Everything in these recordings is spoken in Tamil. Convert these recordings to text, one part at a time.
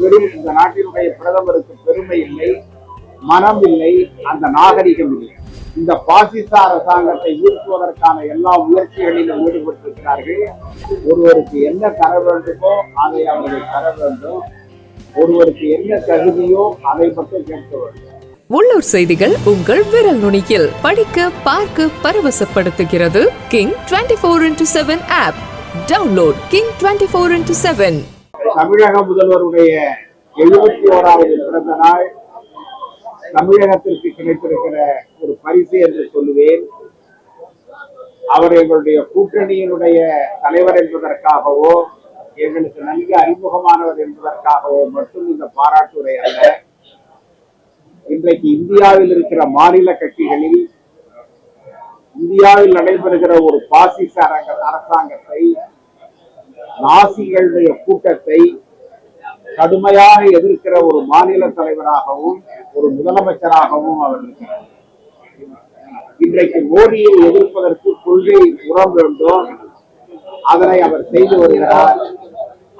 வெறும் இந்த நாட்டினுடைய பிரதமருக்கு பெருமை இல்லை மனம் இல்லை அந்த நாகரிகம் இல்லை. இந்த பாசிச அரசாங்கத்தை வீழ்த்துவதற்கான எல்லா முயற்சிகளிலும் ஈடுபட்டிருக்கிறார்கள். ஒருவருக்கு என்ன தர வேண்டுமோ அதை அவர்கள் தர வேண்டும். ஒருவருக்கு என்ன தகுதியோ அதை மட்டும் கேட்க வேண்டும். உள்ளூர் செய்திகள் உங்கள் விரல் நுனியில். படிக்க பார்க்க பரவசப்படுத்துகிறது King twenty four into seven app download King twenty four into seven தமிழக முதல்வருடைய எழுபத்தி ஓராவது பிறந்த நாள். தமிழகத்திற்கு கிடைத்திருக்கிற ஒரு பரிசு என்று சொல்லுவேன். அவர் எங்களுடைய கூட்டணியினுடைய தலைவர் என்பதற்காகவோ எங்களுக்கு நன்கு அறிமுகமானவர் என்பதற்காகவோ மட்டும் இந்த பாராட்டுரை அல்ல. இன்றைக்கு இந்தியாவில் இருக்கிற மாநில கட்சிகளில் இந்தியாவில் நடைபெறுகிற ஒரு பாசிச அரங்க அரசாங்கத்தை நாசிகளுடைய கூட்டத்தை கடுமையாக எதிர்க்கிற ஒரு மாநில தலைவராகவும் ஒரு முதலமைச்சராகவும் அவர் இருக்கிறார். இன்றைக்கு மோடியை எதிர்ப்பதற்கு கொள்கை உரம் வேண்டும். அதனை அவர் செய்து வருகிறார்.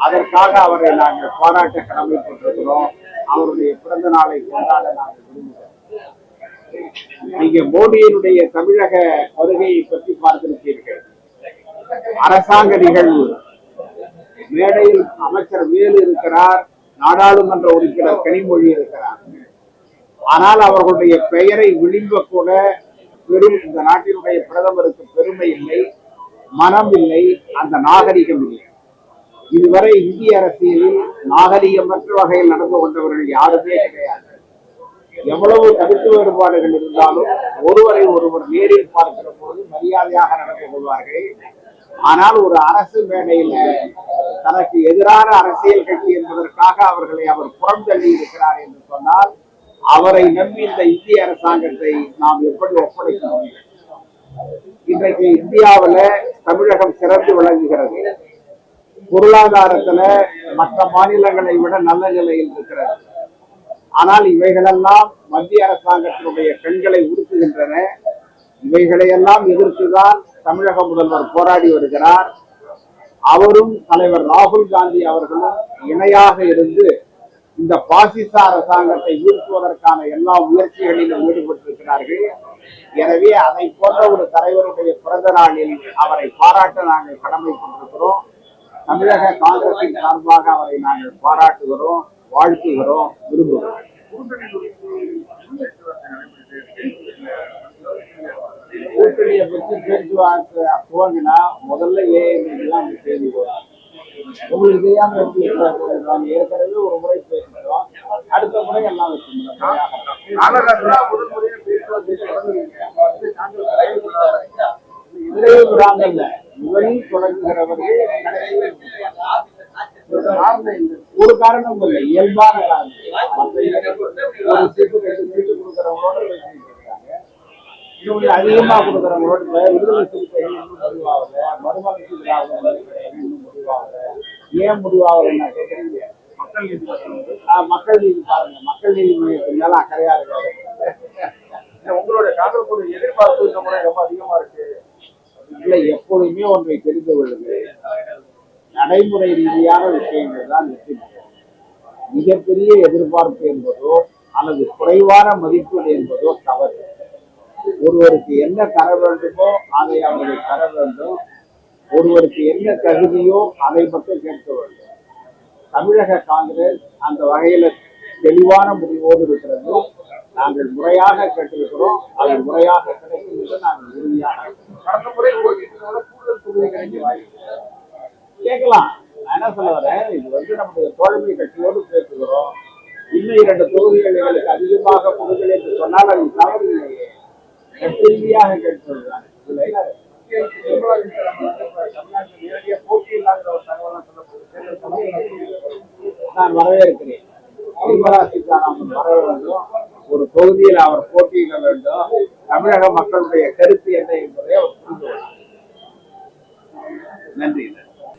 அதற்காக அவரை நாங்கள் பாராட்ட கடமைப்பட்டிருக்கிறோம் அவருடைய பிறந்த நாளை கொண்டாட நாங்கள் விரும்புகிறோம். நீங்க மோடியினுடைய தமிழக வருகையை பற்றி பார்த்திருப்பீர்கள் அரசாங்க நிகழ்வு. மேடையில் அமைச்சர் வேலு இருக்கிறார் நாடாளுமன்ற உறுப்பினர் கனிமொழி இருக்கிறார். ஆனால் அவர்களுடைய பெயரை விளிம்ப கூட பெரும் இந்த நாட்டினுடைய பிரதமருக்கு பெருமை இல்லை மனம் இல்லை அந்த நாகரிகம் இல்லை. இதுவரை இந்திய அரசியலில் நாகரிகமற்ற வகையில் நடந்து கொண்டவர்கள் யாருமே கிடையாது. எவ்வளவு கருத்து வேறுபாடுகள் இருந்தாலும் ஒருவரை ஒருவர் நேரில் பார்க்கிற பொழுது மரியாதையாக நடந்து கொள்வார்கள். ஆனால் ஒரு அரசு மேடையில தனக்கு எதிரான அரசியல் கட்சி என்பதற்காக அவர்களை அவர் புறந்தள்ளி இருக்கிறார் என்று சொன்னால் அவரை நம்பி இந்த இந்திய அரசாங்கத்தை நாம் எப்படி ஒப்படைக்க முடியும்? இன்றைக்கு இந்தியாவுல தமிழகம் சிறந்து விளங்குகிறது. பொருளாதாரத்துல மற்ற மாநிலங்களை விட நல்ல நிலையில் இருக்கிறது. ஆனால் இவைகளெல்லாம் மத்திய அரசாங்கத்தினுடைய கண்களை உறுத்துகின்றன இவைகளையெல்லாம் எதிர்த்துதான் தமிழக முதல்வர் போராடி வருகிறார். அவரும் தலைவர் ராகுல் காந்தி அவர்களும் இணையாக இருந்து இந்த பாசிச அரசாங்கத்தை வீழ்த்துவதற்கான எல்லா முயற்சிகளிலும் ஈடுபட்டிருக்கிறார்கள். எனவே அதை போன்ற ஒரு தலைவருடைய பிறந்த நாளில் அவரை பாராட்ட நாங்கள் கடமைப்பட்டிருக்கிறோம். தமிழக காங்கிரசின் சார்பாக அவரை நாங்கள் பாராட்டுகிறோம் வாழ்த்துகிறோம் விரும்புகிறோம். பற்றி பேச்சுவார்த்தை துவங்கினா முதல்ல ஏஎம்தான் செய்தி வரும். உங்களுக்கு தெரியாம ஏற்கனவே ஒரு முறை பேசிட்டோம் அடுத்த முறை எல்லாம் விடாங்கல்ல முதலில் தொடங்குகிறவர்கள் ஒரு காரணம் இல்லை இயல்பான காரணம். ஒரு சீட்டு ரெண்டு சீட்டு கொடுக்குறவங்களோட அதிகமா கொடுக்குறவங்களோட இப்ப விடுதலை சிறுத்தைகள் இன்னும் முடிவாகல? மறுமலர்ச்சி ஏன் முடிவாகலன்னா கேட்குறீங்க மக்கள் நீதி ஆஹ் மக்கள் நீதி பாருங்க. மக்கள் நீதி மையத்தின் மேல அக்கறையா இருக்காரு உங்களுடைய காங்கிரஸ் எதிர்பார்ப்பு இந்த முறை ரொம்ப அதிகமா இருக்கு. இல்லை எப்பொழுதுமே ஒன்றை தெரிந்து கொள்ளுங்கள். நடைமுறை ரீதியான விஷயங்கள் தான் வெற்றி மிகப்பெரிய எதிர்பார்ப்பு என்பதோ அல்லது குறைவான மதிப்பீடு என்பதோ தவறு. ஒருவருக்கு என்ன தர வேண்டுமோ அதை அவர்கள் தர வேண்டும். ஒருவருக்கு என்ன தகுதியோ அதை மட்டும் கேட்க வேண்டும். தமிழக காங்கிரஸ் அந்த வகையில தெளிவான முடிவோடு இருக்கிறது. நாங்கள் முறையாக கேட்டிருக்கிறோம். அது முறையாக கிடைக்கும் என்று நாங்கள் உறுதியாக கடந்த முறை கூடுதல் தொகுதி கிடைக்க வாய்ப்பு கேட்கலாம். நான் என்ன சொல்ல வரேன்? இது வந்து நம்முடைய தோழமை கட்சியோடு பேசுகிறோம். இன்னும் இரண்டு தொகுதிகள் எங்களுக்கு அதிகமாக கொடுங்கள் என்று சொன்னால் அது தவறு. இல்லையே கேள்வியாக போட்டி நான் வரவேற்கிறேன். நிர்மலா சீதாராமன் வர வேண்டும் ஒரு தொகுதியில் அவர் போட்டியிட வேண்டும். தமிழக மக்களுடைய கருத்து என்ன என்பதை அவர் புரிந்து நன்றி.